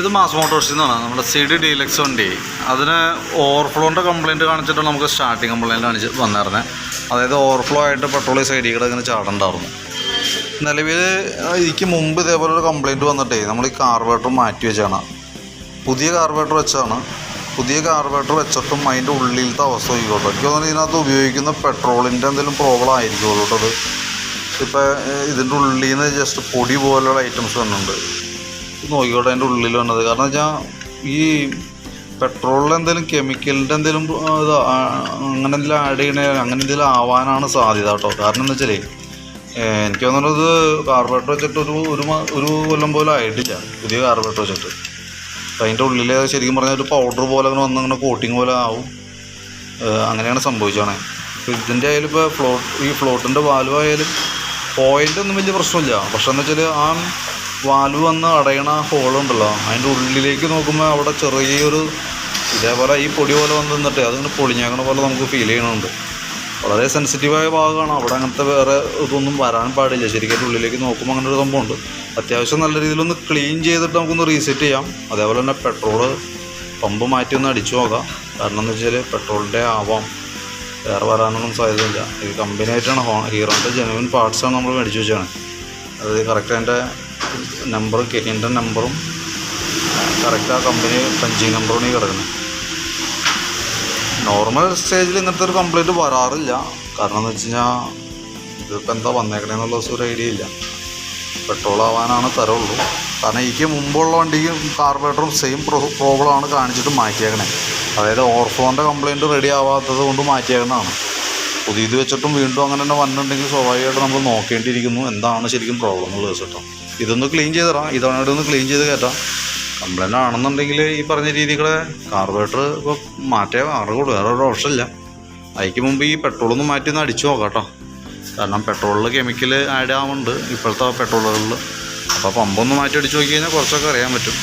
ഇത് മാസ് മോട്ടോഴ്സിൽ നിന്നാണ് നമ്മുടെ സി ഡി ഡീലക്സ് വണ്ടി. അതിന് ഓവർഫ്ലോന്റെ കംപ്ലയിന്റ് കാണിച്ചിട്ടാണ് നമുക്ക് സ്റ്റാർട്ടിങ് കംപ്ലയിന്റ് കാണിച്ച് വന്നിരുന്നത് അതായത് ഓവർഫ്ലോ ആയിട്ട് പെട്രോൾ സൈഡിൽ കൂടെ ഇങ്ങനെ ചാടണ്ടായിരുന്നു. നിലവിൽ എനിക്ക് മുമ്പ് ഇതേപോലെ ഒരു കംപ്ലയിന്റ് വന്നിട്ടേ നമ്മൾ ഈ കാർബേറ്റർ മാറ്റി വെച്ചാണ്. പുതിയ കാർബേറ്റർ വെച്ചാണ്. പുതിയ കാർബേറ്റർ വെച്ചിട്ടും അതിന്റെ ഉള്ളിലത്തെ അവസ്ഥ നോക്കിക്കോട്ടെ. എനിക്ക് തോന്നുന്നു ഇതിനകത്ത് ഉപയോഗിക്കുന്ന പെട്രോളിന്റെ എന്തെങ്കിലും പ്രോബ്ലം ആയിരിക്കുമല്ലോ കേട്ടോ അത്. ഇപ്പോൾ ഇതിന്റെ ഉള്ളിൽ നിന്ന് ജസ്റ്റ് പൊടി പോലുള്ള ഐറ്റംസ് വന്നിട്ടുണ്ട്. നോക്കിക്കോട്ടെ അതിന്റെ ഉള്ളിൽ വന്നത്. കാരണം വെച്ചാൽ ഈ പെട്രോളിൽ എന്തെങ്കിലും കെമിക്കലിന്റെ എന്തെങ്കിലും ഇത് അങ്ങനെ എന്തെങ്കിലും ആഡ് ചെയ്യണ അങ്ങനെ എന്തെങ്കിലും ആവാനാണ് സാധ്യത കേട്ടോ. കാരണം എന്താ വെച്ചാലേ എനിക്ക് തോന്നുന്നത് കാർബറേറ്റർ വെച്ചിട്ട് ഒരു ഒരു ഒരു കൊല്ലം പോലും ആയിട്ടില്ല. പുതിയ കാർബറേറ്റർ വെച്ചിട്ട്. അതിന്റെ ഉള്ളിൽ ശരിക്കും പറഞ്ഞാൽ ഒരു പൗഡർ പോലെ അങ്ങനെ വന്ന് അങ്ങനെ കോട്ടിങ് പോലെ ആവും. അങ്ങനെയാണ് സംഭവിച്ചാണേ അപ്പോൾ ഇതിന്റെ ആയാലും ഇപ്പോൾ ഫ്ലോട്ട് ഈ ഫ്ലോട്ടിന്റെ വാൽവ് പോയിന്റ് ഒന്നും വലിയ പ്രശ്നമില്ല. പക്ഷേ എന്ന് വെച്ചാൽ ആ വാൽവ് വന്ന് അടയണ ഹോളുണ്ടല്ലോ. അതിന്റെ ഉള്ളിലേക്ക് നോക്കുമ്പോൾ അവിടെ ചെറിയൊരു ഇതേപോലെ ഈ പൊടി പോലെ വന്ന് നിന്നിട്ട് അതിങ്ങനെ പൊളിഞ്ഞേക്കണ പോലെ നമുക്ക് ഫീൽ ചെയ്യണുണ്ട്. വളരെ സെൻസിറ്റീവായ ഭാഗമാണ്. അവിടെ അങ്ങനത്തെ വേറെ ഇതൊന്നും വരാൻ പാടില്ല. ശരിക്കും ഉള്ളിലേക്ക് നോക്കുമ്പോൾ അങ്ങനെ ഒരു സംഭവമുണ്ട്. അത്യാവശ്യം നല്ല രീതിയിലൊന്ന് ക്ലീൻ ചെയ്തിട്ട് നമുക്കൊന്ന് റീസെറ്റ് ചെയ്യാം. അതേപോലെ തന്നെ പെട്രോൾ പമ്പ് മാറ്റി ഒന്ന് അടിച്ചു നോക്കാം. കാരണം എന്ന് വെച്ചാൽ പെട്രോളിന്റെ ആവാം. വേറെ വരാനൊന്നും സാധ്യതയില്ല. ഇത് കമ്പനിയായിട്ടാണ് ഹോ ഹീറോന്റെ ജെനുവിൻ പാർട്സാണ് നമ്മൾ മേടിച്ച് വെച്ചാണ് അത് കറക്റ്റ് അതിന്റെ നമ്പർ കെനിന്റെ നമ്പറും കറക്റ്റ് ആ കമ്പനി പഞ്ചിങ് നമ്പറും ഈ കിടക്കുന്നത് നോർമൽ സ്റ്റേജിൽ ഇങ്ങനത്തെ ഒരു കംപ്ലൈന്റ് വരാറില്ല. കാരണം എന്ന് വെച്ച് കഴിഞ്ഞാൽ ഇതിപ്പോൾ എന്താ വന്നേക്കണേന്നുള്ള ദിവസം ഒരു ഐഡിയ ഇല്ല. പെട്രോൾ ആവാനാണ് തരമുള്ളൂ കാരണം എനിക്ക് മുമ്പുള്ള വണ്ടിക്കും കാർബറേറ്ററും സെയിം പ്രോബ്ലമാണ് കാണിച്ചിട്ട് മാറ്റിയേക്കണേ. അതായത് ഓർഫോണിന്റെ കംപ്ലയിന്റ് റെഡി ആവാത്തത് കൊണ്ട് മാറ്റിയേക്കണതാണ് പുതിയത് വെച്ചിട്ടും വീണ്ടും അങ്ങനെ തന്നെ വന്നിട്ടുണ്ടെങ്കിൽ സ്വാഭാവികമായിട്ട് നമ്മൾ നോക്കേണ്ടിയിരിക്കുന്നു. എന്താണ് ശരിക്കും പ്രോബ്ലം എന്നുള്ള വെച്ചിട്ടോ ഇതൊന്ന് ക്ലീൻ ചെയ്ത് തരാം ഇതവണ ഒന്ന് ക്ലീൻ ചെയ്ത് കയറ്റാം കംപ്ലൈന്റ് ആണെന്നുണ്ടെങ്കിൽ ഈ പറഞ്ഞ രീതികളെ കാർബറേറ്റർ ഇപ്പോൾ മാറ്റേ മാറുകയുള്ളൂ വേറെ ഒരു ഓപ്ഷൻ ഇല്ല. അതിക്ക് മുമ്പ് ഈ പെട്രോളൊന്ന് മാറ്റി ഒന്ന് അടിച്ചു നോക്കാം കേട്ടോ. കാരണം പെട്രോളിൽ കെമിക്കൽ ആഡ് ആവുന്നുണ്ട്. ഇപ്പോഴത്തെ പെട്രോളുകളിൽ അപ്പോൾ പമ്പൊന്ന് മാറ്റി അടിച്ച് നോക്കി കഴിഞ്ഞാൽ കുറച്ചൊക്കെ അറിയാൻ പറ്റും.